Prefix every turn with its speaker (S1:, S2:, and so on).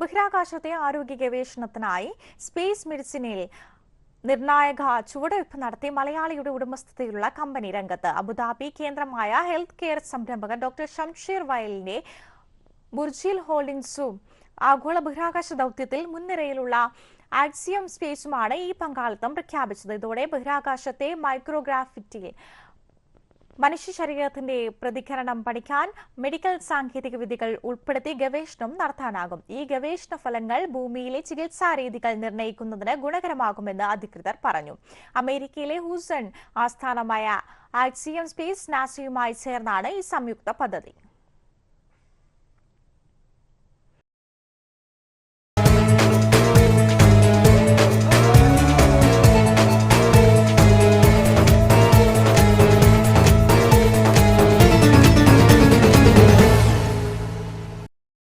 S1: ബഹിരാകാശത്തെ ആരോഗ്യ ഗവേഷണത്തിനായി സ്പേസ് മെഡിസിനിൽ നിർണായക ചുവടുവയ്പ് നടത്തി മലയാളിയുടെ ഉടമസ്ഥതയിലുള്ള കമ്പനി രംഗത്ത്. അബുദാബി കേന്ദ്രമായ ഹെൽത്ത് കെയർ സംരംഭകൻ ഡോക്ടർ ഷംഷീർ വയലിന്റെ ബുർജിൽ ഹോൾഡിംഗ്സും ആഗോള ബഹിരാകാശ ദൗത്യത്തിൽ മുൻനിരയിലുള്ള ആക്സിയം സ്പേസുമാണ് ഈ പങ്കാളിത്തം പ്രഖ്യാപിച്ചത്. ഇതോടെ ബഹിരാകാശത്തെ മൈക്രോഗ്രാഫിറ്റിയിൽ മനുഷ്യ ശരീരത്തിന്റെ പ്രതികരണം പഠിക്കാൻ മെഡിക്കൽ സാങ്കേതിക വിദ്യകൾ ഉൾപ്പെടുത്തി ഗവേഷണം നടത്താനാകും. ഈ ഗവേഷണ ഫലങ്ങൾ ഭൂമിയിലെ ചികിത്സാ രീതികൾ നിർണയിക്കുന്നതിന് ഗുണകരമാകുമെന്ന് അധികൃതർ പറഞ്ഞു. അമേരിക്കയിലെ ഹൂസൺ ആസ്ഥാനമായ ആക്സിയം സ്പേസ് നാസയുമായി ചേർന്നാണ് ഈ സംയുക്ത പദ്ധതി.